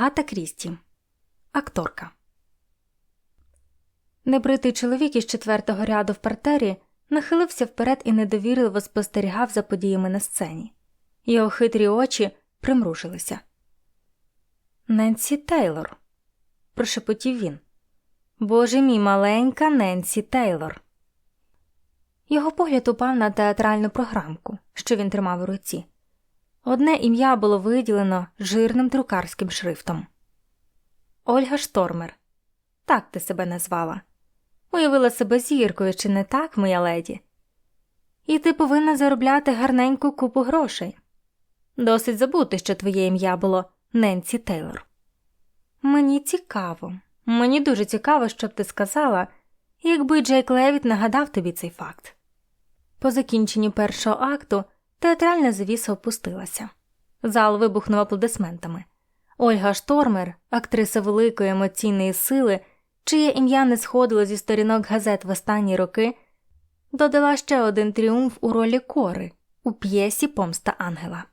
Агата Крісті, акторка. Небритий чоловік із четвертого ряду в партері нахилився вперед і недовірливо спостерігав за подіями на сцені. Його хитрі очі примружилися. Ненсі Тейлор, прошепотів він. Боже мій маленька Ненсі Тейлор. Його погляд упав на театральну програмку, що він тримав у руці. Одне ім'я було виділено жирним друкарським шрифтом. Ольга Штормер. Так ти себе назвала. Уявила себе зіркою, чи не так, моя леді? І ти повинна заробляти гарненьку купу грошей. Досить забути, що твоє ім'я було Ненсі Тейлор. Мені цікаво, мені дуже цікаво, що б ти сказала, якби Джейк Левіт нагадав тобі цей факт. По закінченню першого акту театральна завіса опустилася. Зал вибухнув аплодисментами. Ольга Штормер, актриса великої емоційної сили, чиє ім'я не сходило зі сторінок газет в останні роки, додала ще один тріумф у ролі кори у п'єсі Помста Ангела.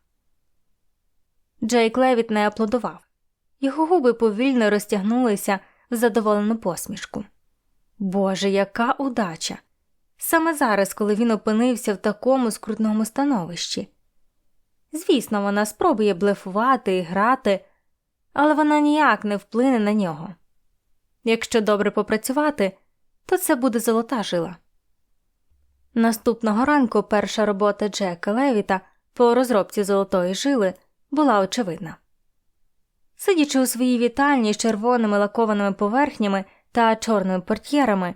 Джейк Левіт не аплодував. Його губи повільно розтягнулися в задоволену посмішку. Боже, яка удача! Саме зараз, коли він опинився в такому скрутному становищі. Звісно, вона спробує блефувати і грати, але вона ніяк не вплине на нього. Якщо добре попрацювати, то це буде золота жила. Наступного ранку перша робота Джека Левіта по розробці золотої жили була очевидна. Сидячи у своїй вітальні з червоними лакованими поверхнями та чорними портьєрами,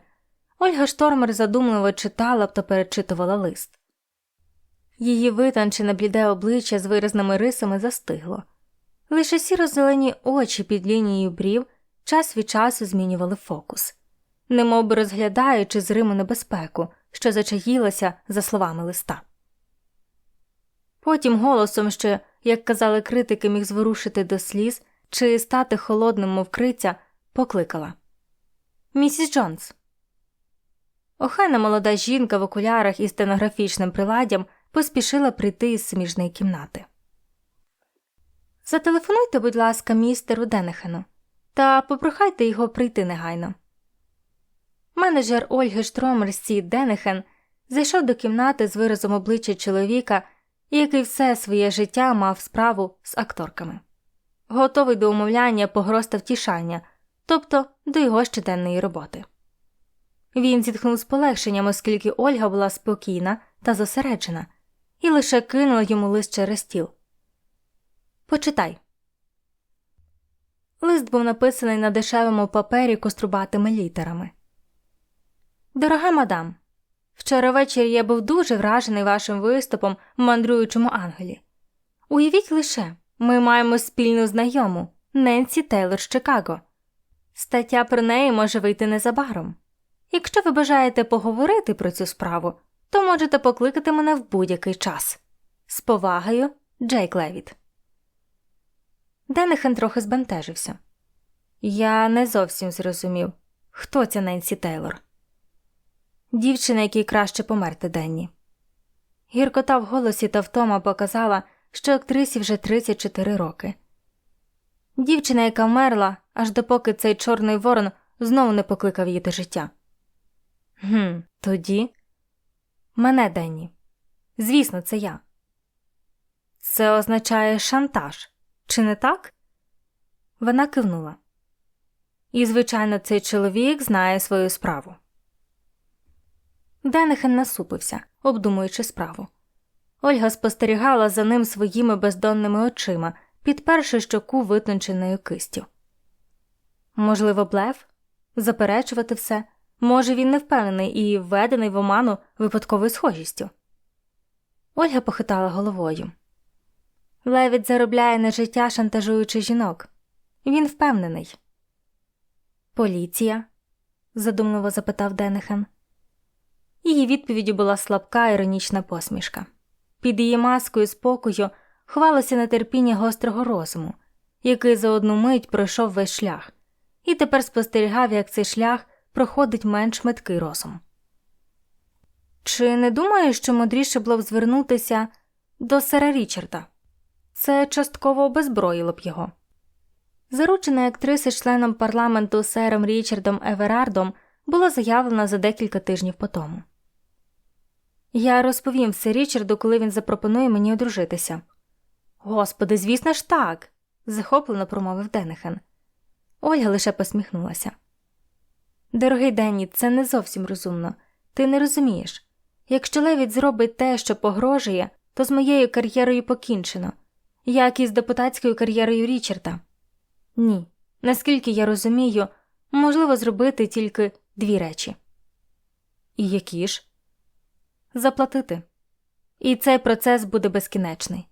Ольга Штормер задумливо читала та перечитувала лист. Її витончене бліде обличчя з виразними рисами застигло. Лише сіро зелені очі під лінією брів час від часу змінювали фокус, немов розглядаючи зриму небезпеку, що зачаїлася за словами листа. Потім голосом, що, як казали критики, міг зворушити до сліз чи стати холодним, мов криця, покликала Місіс Джонс. Охайна молода жінка в окулярах із стенографічним приладдям поспішила прийти із сміжної кімнати. Зателефонуйте, будь ласка, містеру Денехену, та попрохайте його прийти негайно. Менеджер Ольги Штромерсі Денехен зайшов до кімнати з виразом обличчя чоловіка, який все своє життя мав справу з акторками, готовий до умовляння погроз та втішання, тобто до його щоденної роботи. Він зітхнув з полегшенням, оскільки Ольга була спокійна та зосереджена, і лише кинула йому лист через стіл. Почитай. Лист був написаний на дешевому папері кострубатими літерами. Дорога мадам, вчора ввечері я був дуже вражений вашим виступом в мандруючому ангелі. Уявіть лише, ми маємо спільну знайому Ненсі Тейлор з Чикаго. Стаття про неї може вийти незабаром. Якщо ви бажаєте поговорити про цю справу, то можете покликати мене в будь-який час. З повагою, Джейк Левіт. Денехен трохи збентежився. Я не зовсім зрозумів, хто ця Ненсі Тейлор. Дівчина, якій краще померти денні. Гіркота в голосі та втома показала, що актрисі вже 34 роки. Дівчина, яка вмерла, аж допоки цей чорний ворон знову не покликав її до життя. Гм, тоді мене Денні. Звісно, це я. Це означає шантаж, чи не так? Вона кивнула. І, звичайно, цей чоловік знає свою справу. Денехен насупився, обдумуючи справу. Ольга спостерігала за ним своїми бездонними очима, підперши щоку витонченою кистю. Можливо, блеф? Заперечувати все. Може, він не впевнений і введений в оману випадковою схожістю. Ольга похитала головою. Левіт заробляє на життя, шантажуючи жінок. Він впевнений. Поліція? задумливо запитав Денехен. Її відповіддю була слабка іронічна посмішка. Під її маскою спокою ховалося нетерпіння гострого розуму, який за одну мить пройшов весь шлях, і тепер спостерігав, як цей шлях проходить менш меткий розум. Чи не думаєш, що мудріше було б звернутися до сера Річарда? Це частково обезброїло б його. Заручена актриси членом парламенту сером Річардом Еверардом було заявлено за декілька тижнів по тому. Я розповім все Річарду, коли він запропонує мені одружитися. Господи, звісно ж так, захоплено промовив Денехен. Ольга лише посміхнулася. Дорогий Денні, це не зовсім розумно. Ти не розумієш. Якщо Левіт зробить те, що погрожує, то з моєю кар'єрою покінчено, як і з депутатською кар'єрою Річарда. Ні, наскільки я розумію, можливо зробити тільки дві речі. І які ж? Заплатити. І цей процес буде безкінечний.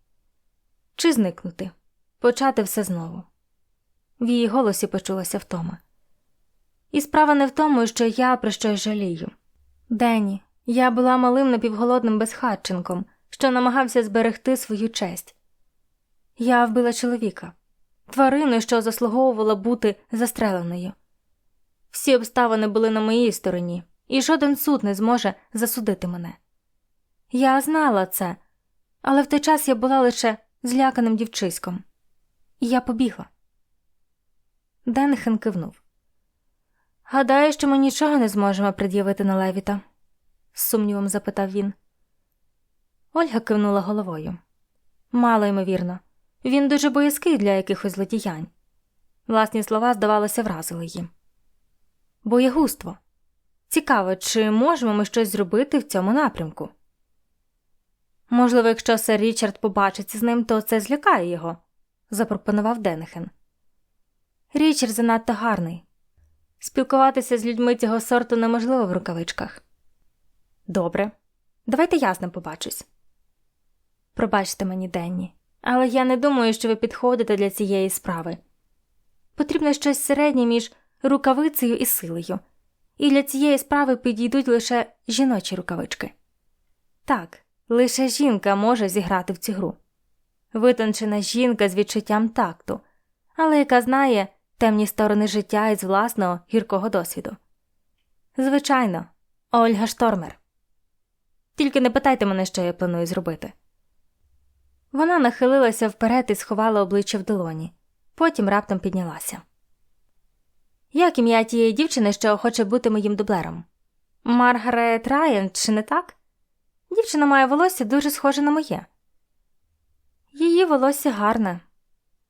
Чи зникнути, почати все знову. В її голосі почулася втома. І справа не в тому, що я про щось жалію. Дені, я була малим напівголодним безхатченком, що намагався зберегти свою честь. Я вбила чоловіка, тварину, що заслуговувала бути застреленою. Всі обставини були на моїй стороні, і жоден суд не зможе засудити мене. Я знала це, але в той час я була лише зляканим дівчиськом, і я побігла. Денхен кивнув. Гадаю, що ми нічого не зможемо пред'явити на Левіта? з сумнівом запитав він. Ольга кивнула головою. Мало ймовірно. Він дуже боязкий для якихось злодіянь. Власні слова, здавалося, вразили її. Боєгуство. Цікаво, чи можемо ми щось зробити в цьому напрямку? Можливо, якщо сер Річард побачиться з ним, то це злякає його, запропонував Денехен. Річард занадто гарний. Спілкуватися з людьми цього сорту неможливо в рукавичках. Добре, давайте я з ним побачусь. Пробачте мені, Денні, але я не думаю, що ви підходите для цієї справи. Потрібно щось середнє між рукавицею і силою, і для цієї справи підійдуть лише жіночі рукавички. Так, лише жінка може зіграти в цю гру. Витончена жінка з відчуттям такту, але яка знає темні сторони життя із власного гіркого досвіду. Звичайно, Ольга Штормер. Тільки не питайте мене, що я планую зробити. Вона нахилилася вперед і сховала обличчя в долоні, потім раптом піднялася. Як ім'я тієї дівчини, що хоче бути моїм дублером? Маргарет Райан, чи не так? Дівчина має волосся дуже схоже на моє. Її волосся гарне,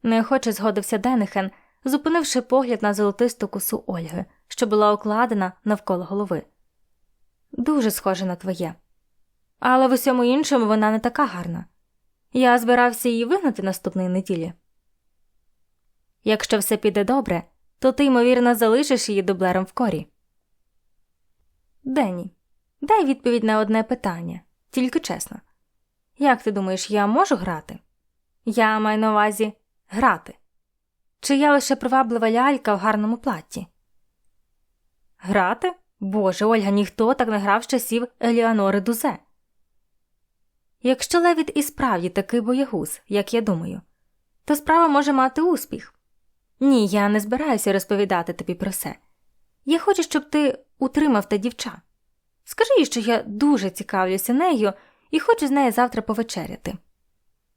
неохоче згодився Денехен, зупинивши погляд на золотисту косу Ольги, що була укладена навколо голови. Дуже схоже на твоє. Але в усьому іншому вона не така гарна. Я збирався її вигнати наступної неділі. Якщо все піде добре, то ти, ймовірно, залишиш її дублером в корі. Денні, дай відповідь на одне питання, тільки чесно. Як ти думаєш, я можу грати? Я маю на увазі грати. Чи я лише приваблива лялька в гарному платті? Грати? Боже, Ольга, ніхто так не грав з часів Еліанори Дузе. Якщо Левіт і справді такий боягуз, як я думаю, то справа може мати успіх. Ні, я не збираюся розповідати тобі про все. Я хочу, щоб ти утримав та дівча. Скажи їй, що я дуже цікавлюся нею і хочу з нею завтра повечеряти.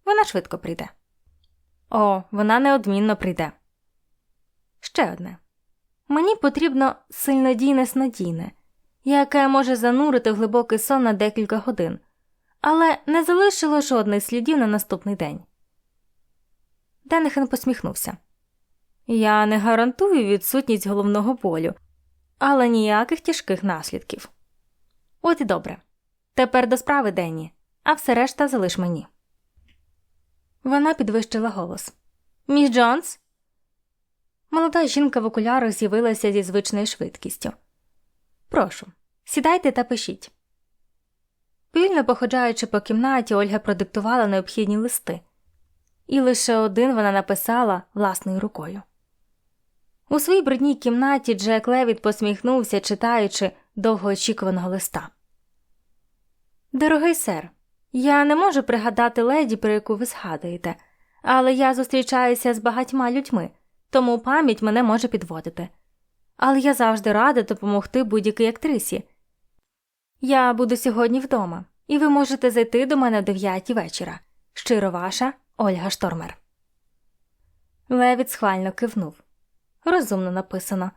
Вона швидко прийде. О, вона неодмінно прийде. Ще одне мені потрібно сильнодійне снодійне, яке може занурити глибокий сон на декілька годин, але не залишило жодних слідів на наступний день. Денехен посміхнувся. Я не гарантую відсутність головного болю, але ніяких тяжких наслідків. От і добре. Тепер до справи Денні, а все решта залиш мені. Вона підвищила голос. Міс Джонс. Молода жінка в окулярах з'явилася зі звичною швидкістю. Прошу, сідайте та пишіть. Пильно походжаючи по кімнаті, Ольга продиктувала необхідні листи, і лише один вона написала власною рукою. У своїй брудній кімнаті Джек Левіт посміхнувся, читаючи довгоочікуваного листа. Дорогий сер, я не можу пригадати леді, про яку ви згадуєте, але я зустрічаюся з багатьма людьми, тому пам'ять мене може підводити. Але я завжди рада допомогти будь-якій актрисі. Я буду сьогодні вдома, і ви можете зайти до мене о дев'ятій вечора. Щиро ваша Ольга Штормер. Левіт схвально кивнув. Розумно написано.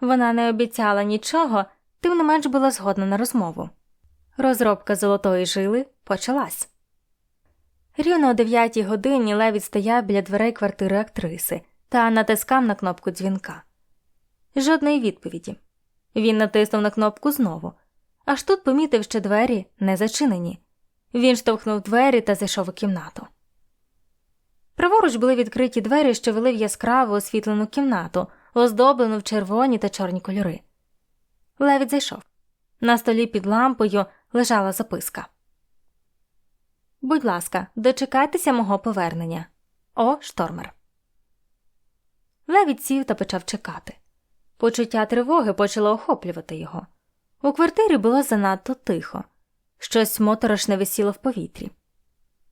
Вона не обіцяла нічого, тим не менш була згодна на розмову. Розробка золотої жили почалась. Рівно о дев'ятій годині Левіт стояв біля дверей квартири актриси та натискав на кнопку дзвінка. Жодної відповіді. Він натиснув на кнопку знову, аж тут помітив, що двері не зачинені. Він штовхнув двері та зайшов у кімнату. Праворуч були відкриті двері, що вели в яскраво освітлену кімнату, оздоблену в червоні та чорні кольори. Левіт зайшов. На столі під лампою лежала записка. Будь ласка, дочекайтеся мого повернення. О, штормер. Левіт сів та почав чекати. Почуття тривоги почало охоплювати його. У квартирі було занадто тихо, щось моторошне висіло в повітрі.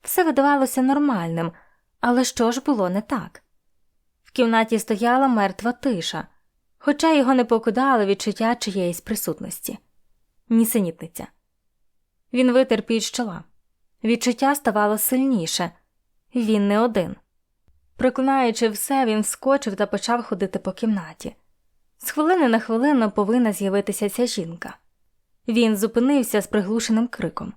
Все видавалося нормальним, але що ж було не так? В кімнаті стояла мертва тиша, хоча його не покидало відчуття чиєїсь присутності. Нісенітниця. Він витер під чола. Відчуття ставало сильніше. Він не один. Проклинаючи все, він вскочив та почав ходити по кімнаті. З хвилини на хвилину повинна з'явитися ця жінка. Він зупинився з приглушеним криком.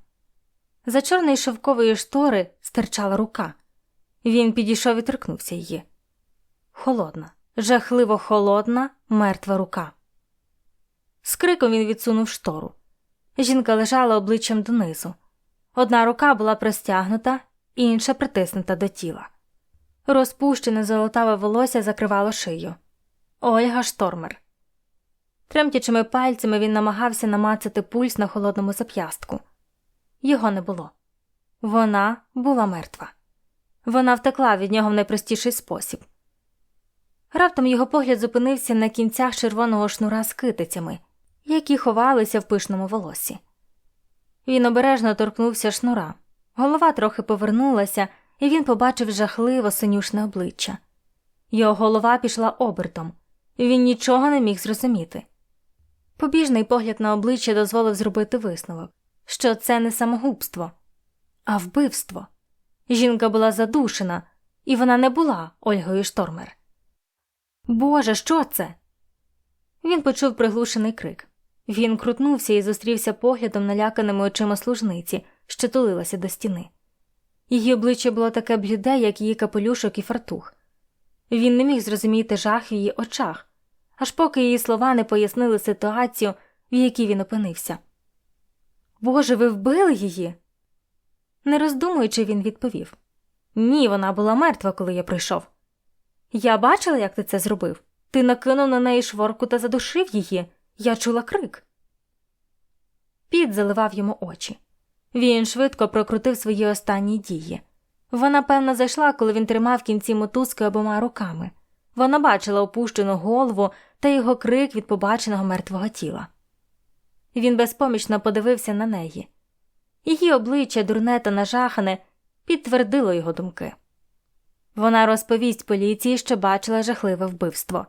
За чорної шовкової штори стирчала рука. Він підійшов і торкнувся її. Холодна, жахливо холодна, мертва рука. З криком він відсунув штору. Жінка лежала обличчям донизу. Одна рука була простягнута, інша притиснута до тіла. Розпущене золотаве волосся закривало шию. Ольга Штормер. Тремтячими пальцями він намагався намацати пульс на холодному зап'ястку. Його не було. Вона була мертва. Вона втекла від нього в найпростіший спосіб. Раптом його погляд зупинився на кінцях червоного шнура з китицями, які ховалися в пишному волосі. Він обережно торкнувся шнура. Голова трохи повернулася, і він побачив жахливо синюшне обличчя. Його голова пішла обертом, і він нічого не міг зрозуміти. Побіжний погляд на обличчя дозволив зробити висновок, що це не самогубство, а вбивство. Жінка була задушена, і вона не була Ольгою Штормер. Боже, що це? Він почув приглушений крик. Він крутнувся і зустрівся поглядом наляканими очима служниці, що тулилася до стіни. Її обличчя було таке бліде, як її капелюшок і фартух. Він не міг зрозуміти жах в її очах, аж поки її слова не пояснили ситуацію, в якій він опинився. Боже, ви вбили її? Не роздумуючи, він відповів Ні, вона була мертва, коли я прийшов. Я бачила, як ти це зробив. Ти накинув на неї шворку та задушив її. Я чула крик. Піт заливав йому очі. Він швидко прокрутив свої останні дії. Вона, певно, зайшла, коли він тримав кінці мотузки обома руками. Вона бачила опущену голову та його крик від побаченого мертвого тіла. Він безпомічно подивився на неї. Її обличчя, дурне та нажахане, підтвердило його думки. Вона розповість поліції, що бачила жахливе вбивство.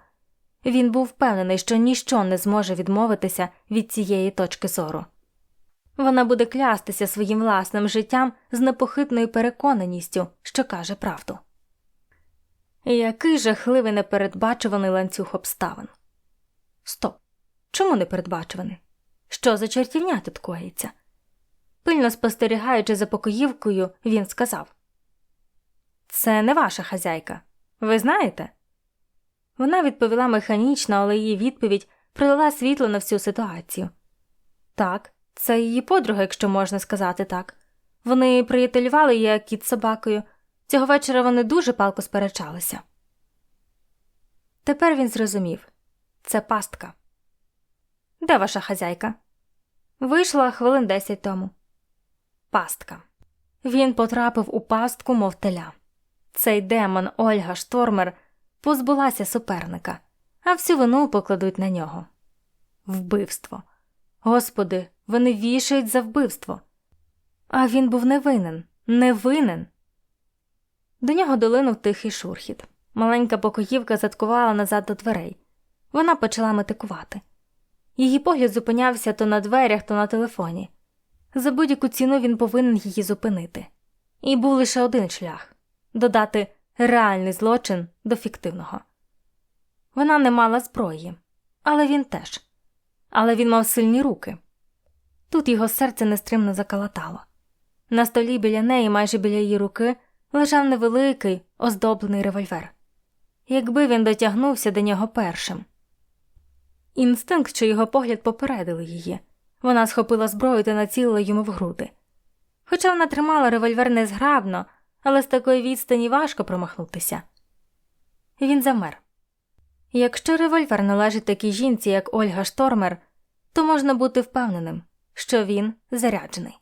Він був впевнений, що ніщо не зможе відмовитися від цієї точки зору. Вона буде клястися своїм власним життям з непохитною переконаністю, що каже правду. Який жахливий непередбачуваний ланцюг обставин. Стоп. Чому непередбачуваний? Що за чортівня тут коїться? Пильно спостерігаючи за покоївкою, він сказав Це не ваша хазяйка. Ви знаєте? Вона відповіла механічно, але її відповідь пролила світло на всю ситуацію. Так, це її подруга, якщо можна сказати так. Вони приятелювали як кіт з собакою. Цього вечора вони дуже палко сперечалися. Тепер він зрозумів це пастка. Де ваша хазяйка? Вийшла хвилин десять тому. Пастка. Він потрапив у пастку, мов теля. Цей демон Ольга Штормер позбулася суперника, а всю вину покладуть на нього. Вбивство. Господи, вони вішають за вбивство. А він був невинен, невинен. До нього долинув тихий шурхіт. Маленька покоївка заткувала назад до дверей. Вона почала метикувати. Її погляд зупинявся то на дверях, то на телефоні. За будь-яку ціну він повинен її зупинити. І був лише один шлях додати реальний злочин до фіктивного. Вона не мала зброї, але він теж. Але він мав сильні руки. Тут його серце нестримно закалатало. На столі біля неї, майже біля її руки, лежав невеликий, оздоблений револьвер. Якби він дотягнувся до нього першим. Інстинкт, що його погляд попередили її. Вона схопила зброю та націлила йому в груди. Хоча вона тримала револьвер незграбно, але з такої відстані важко промахнутися. Він замер. Якщо револьвер належить такій жінці, як Ольга Штормер, то можна бути впевненим, що він заряджений.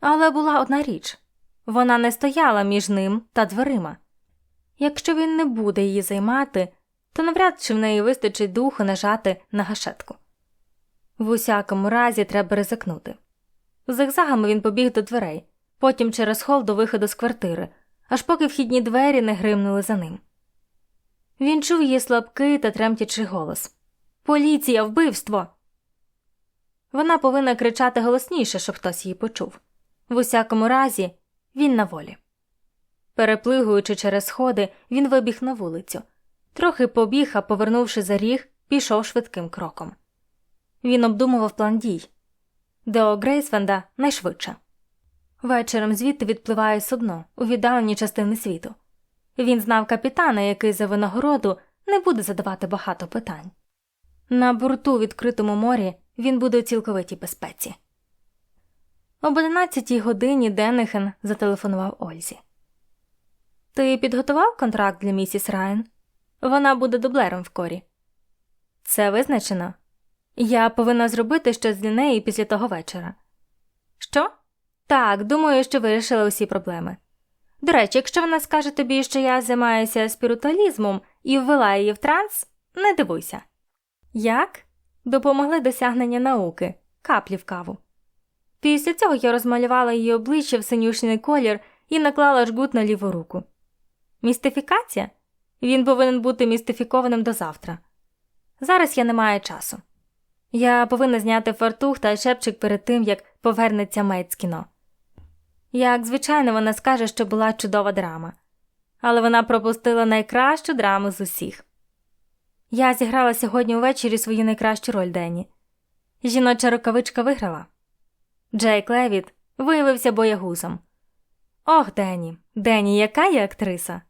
Але була одна річ вона не стояла між ним та дверима. Якщо він не буде її займати, то навряд чи в неї вистачить духу нажати на гашетку. В усякому разі треба ризикнути. Зигзагами він побіг до дверей, потім через хол до виходу з квартири, аж поки вхідні двері не гримнули за ним. Він чув її слабкий та тремтячий голос Поліція, вбивство. Вона повинна кричати голосніше, щоб хтось її почув. В усякому разі, він на волі. Переплигуючи через сходи, він вибіг на вулицю. Трохи побіг, а повернувши за ріг, пішов швидким кроком. Він обдумував план дій. До Грейсвенда найшвидше. Вечором звідти відпливає судно у віддалені частини світу. Він знав капітана, який за винагороду не буде задавати багато питань. На борту відкритому морі він буде у цілковитій безпеці. Об 11 годині Деннехен зателефонував Ользі. Ти підготував контракт для місіс Райан? Вона буде дублером в корі. Це визначено. Я повинна зробити щось для неї після того вечора. Що? Так, думаю, що вирішила усі проблеми. До речі, якщо вона скаже тобі, що я займаюся спіритуалізмом і ввела її в транс, не дивуйся. Як? Допомогли досягнення науки, каплі в каву. Після цього я розмалювала її обличчя в синюшний колір і наклала жгут на ліву руку. Містифікація? Він повинен бути містифікованим до завтра. Зараз я не маю часу. Я повинна зняти фартух та шепчик перед тим, як повернеться мець з кіно. Як звичайно, вона скаже, що була чудова драма, але вона пропустила найкращу драму з усіх. Я зіграла сьогодні увечері свою найкращу роль Дені. Жіноча рукавичка виграла. Джейк Левіт виявився боягузом. Ох, Дені, Дені, яка я актриса.